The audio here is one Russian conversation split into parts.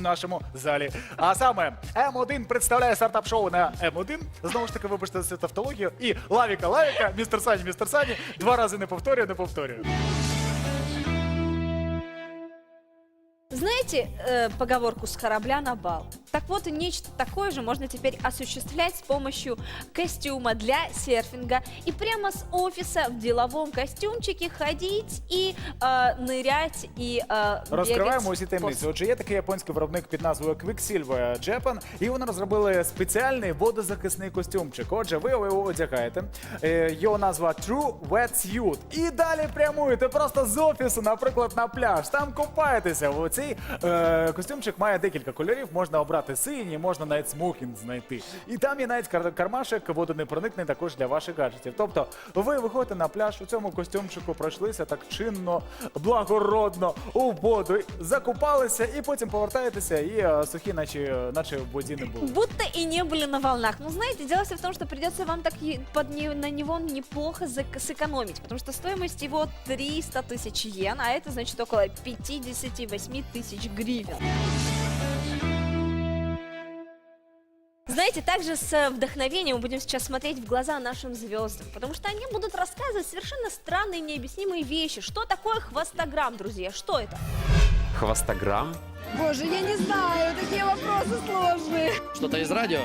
нашому залі. А саме М1 представляє стартап-шоу на М1. Знову ж таки, вибачте за тавтологію. І Лавіка Лавіка, містер Сані, містер Сані. Два рази не повторюю, не повторюю. Знаете э, поговорку с корабля на бал? Так вот, нечто такое же можно теперь осуществлять с помощью костюма для серфинга и прямо с офиса в деловом костюмчике ходить и э, нырять и э, Розкриваємо бегать усі по таємниці. Отже, є такий японський виробник під назвою Quicksilver Japan, і вони розробили спеціальний водозахисний костюмчик. Отже, ви його одягаєте. Е, Його назва True Wet Suit. І далі прямуєте просто з офісу, наприклад, на пляж. Там купаєтеся. Цей е, костюмчик має декілька кольорів. Можна обрати синій, можна навіть смокінг знайти. І там є навіть кар- кармашек водонепроникний також для ваших гаджетів. Тобто, ви виходите на пляж у цьому костюмчику, пройшлися так чинно, благородно у воду, закупалися і потім повертаєтеся і е, сухі, наче, наче в воді не було. Будто и не были на волнах. Но знаете, дело все в том, что придется вам так е- под не- на него неплохо зак- сэкономить, потому что стоимость его 300 тысяч йен, а это значит около 58 тысяч гривен. Знаете, также с э, вдохновением мы будем сейчас смотреть в глаза нашим звездам, потому что они будут рассказывать совершенно странные, необъяснимые вещи. Что такое хвостограмм, друзья? Что это? Хвостограмм? Боже, я не знаю, такие вопросы сложные. Что-то из радио?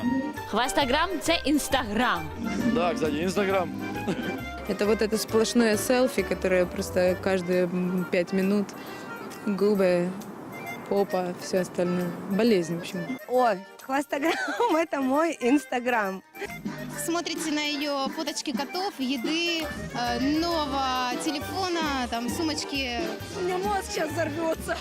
Хвостограмм – это Инстаграм. Да, кстати, Инстаграм. Это вот это сплошное селфи, которое просто каждые пять минут. Губы, попа, все остальное. Болезнь, в общем. Ой, хвостограмм – это мой инстаграм. смотрите на ее фоточки котов, еды, э, нового телефона, там сумочки. У меня мозг сейчас взорвется.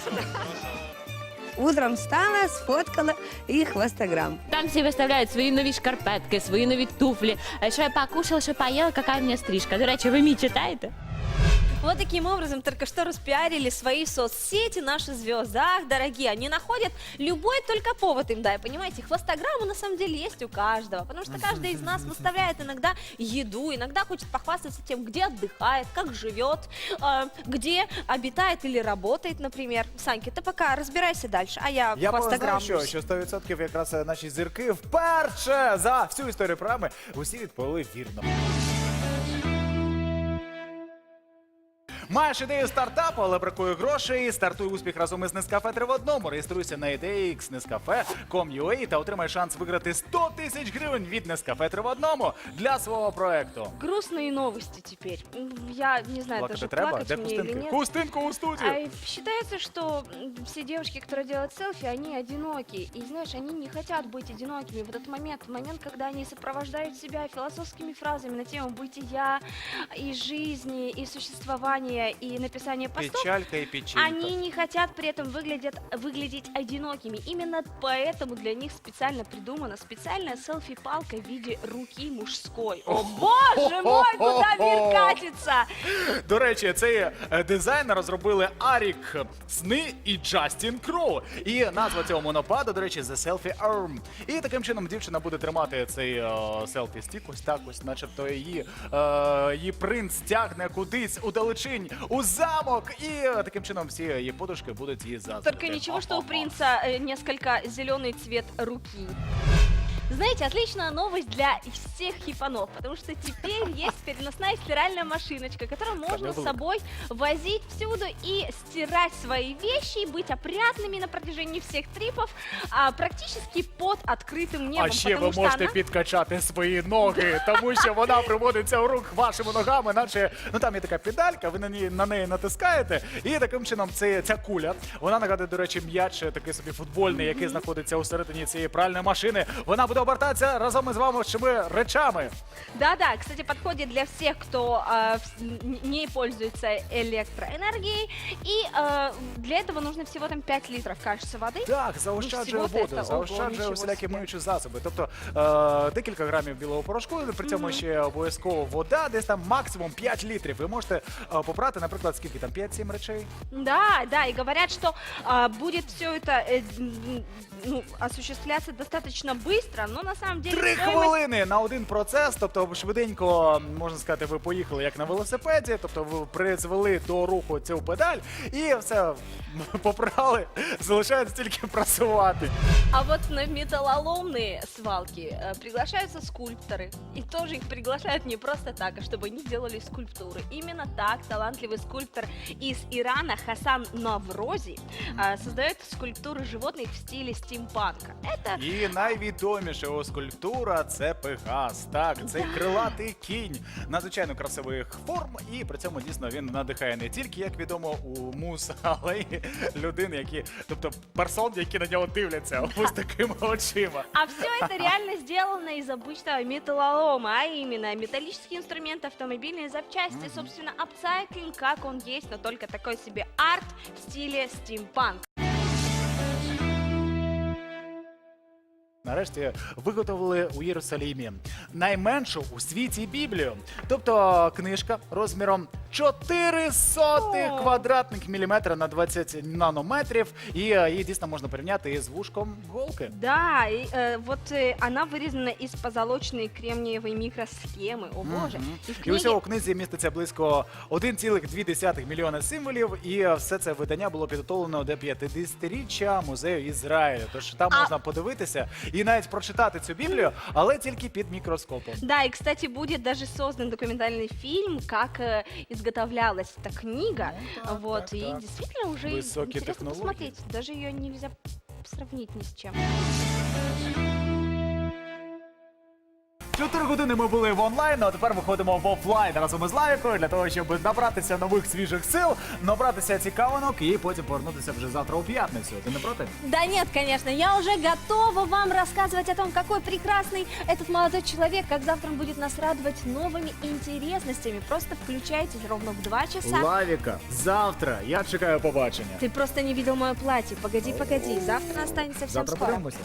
Утром встала, сфоткала и хвостограмм. Там всі виставляють свої нові шкарпетки, свої нові туфлі. А Що я покушала, що поїла, яка в мене стрижка. До речі, ви мій читаєте? Вот таким образом только что распиарили свои соцсети наши звезды. Ах, дорогие, они находят любой только повод им дай, понимаете? Хвостограммы на самом деле есть у каждого, потому что каждый из нас выставляет иногда еду, иногда хочет похвастаться тем, где отдыхает, как живет, э, где обитает или работает, например. Саньки, ты пока разбирайся дальше, а я, Я хвостограмму. знаю, що, що 100% якраз е, наші зірки вперше за всю історію програми усі відповіли вірно. Маєш ідею стартапу, але бракує грошей. Стартуй успіх разом із Нескафе 3 в одному. Реєструйся на ідеї Nescafe.com.ua та отримай шанс виграти 100 тисяч гривень від Нескафе 3 в одному для свого проекту. Грустные новости теперь. М, Я не знаю, Плакати даже треба? плакать Де мне или хустинки? нет. Хустинку у студію! А считается, что м, все девушки, которые делают селфи, они одиноки. И знаешь, они не хотят быть одинокими. В этот момент, момент, когда они сопровождают себя философскими фразами на тему бытия и жизни, и существования, и написания постов, Печалька і печенька. они не хотят при этом выглядят, выглядеть одинокими. Именно поэтому для них специально придумана специальная селфи-палка в виде руки мужской. О боже мой, куда мир катится! До речі, цей е, дизайн розробили Арік Сни і Джастін Кроу. І назва цього монопаду, до речі, The Selfie Arm. І таким чином дівчина буде тримати цей селфі стік, ось так, ось, начебто її, е, її принц тягне кудись у далечінь, у замок. І е, таким чином всі її подушки будуть її заздрити. Только ничего, что у принца э, несколько зеленый цвет руки. Знаете, отличная новость для всех хипанов, потому что теперь есть переносная стиральная машиночка, которую можно с было. собой возить всюду и стирать свои вещи, и быть опрятными на протяжении всех трипов, а, практически под открытым небом. А ще ви потому что можете она- підкачати свої ноги, тому що вона приводиться в рух вашими ногами, наче ну там є така педалька, ви на неї на неї натискаєте, і таким чином це ця куля. Вона нагадує, до речі, м'яч такий собі футбольний, який знаходиться у середині цієї пральної машини. Вона буде обертатися разом із вами речами. Да-да, кстати, подходит для всех, кто э, вс- н- не пользуется электроэнергией. И э, для этого нужно всего там 5 литров, кажется, воды. Так, заощаджує всього-то воду, це, ого, заощаджує нічого усілякі собі. миючі засоби. Тобто е, декілька грамів білого порошку, при цьому ще обов'язково вода, десь там максимум 5 літрів. Ви можете е, попрати, наприклад, скільки там 5-7 речей. Да, да, и говорят, что а, будет все это э, м, ну, осуществляться достаточно быстро, Но на самом деле Три стоимость хвилини на один процес, тобто швиденько, можна сказати, ви поїхали як на велосипеді, тобто ви призвели до руху цю педаль і все попрали, залишається тільки працювати. А вот на металлоломные свалки э, приглашаются скульпторы. И тоже их приглашают не просто так, а чтобы они делали скульптуры. Именно так талантливый скульптор из Ирана Хасан Наврози э, создает скульптуры животных в стиле стимпанка. Это І найвідоміша його скульптура це Пегас. Так, цей крилатий кінь надзвичайно красивих форм, і при цьому дійсно він надихає не тільки, як відомо, у мус, але й людей, які, тобто персон, які на нього дивляться ось такими очима. А все это реально сделано из обычного металлолома, а именно металлические инструменты, автомобильные запчасти, собственно, апсайклинг, как он есть, но только такой себе арт в стиле стимпанк. Нарешті виготовили у Єрусалімі найменшу у світі Біблію. Тобто книжка розміром 4 сотих О. квадратних міліметра на 20 нанометрів, і е, її дійсно можна порівняти із вушком голки. Да, и, э, вот э, она вырезана из позолоченной кремниевой микросхемы. О боже. Мгм. И в І книге... усього у книзі міститься близько 1,2 мільйона символів, і е, все це видання було підготовлено до 50-річчя музею Ізраїлю. Тож там А- можна подивитися і навіть прочитати цю Біблію, але тільки під мікроскопом. Да, и, кстати, будет даже создан документальный фильм, как э, изготовлялась эта книга. Ну так, вот, так, и так. действительно уже Высокие интересно технологии. посмотреть. Даже ее нельзя сравнить ни с чем. Чотири години ми були в онлайн, а тепер виходимо в офлайн разом із Лавікою для того, щоб набратися нових свіжих сил, набратися цікавинок і потім повернутися вже завтра у п'ятницю. Ти не проти? Да нет, конечно, я уже готова вам рассказывать о том, какой прекрасный этот молодой человек, как завтра он будет нас радовать новыми интересностями. Просто включайтесь ровно в 2 часа. Лавіка, завтра я чекаю побачення. Ты просто не видел мое платье. Погоди, погоди, завтра останется всем Завтра скоро. подивимося.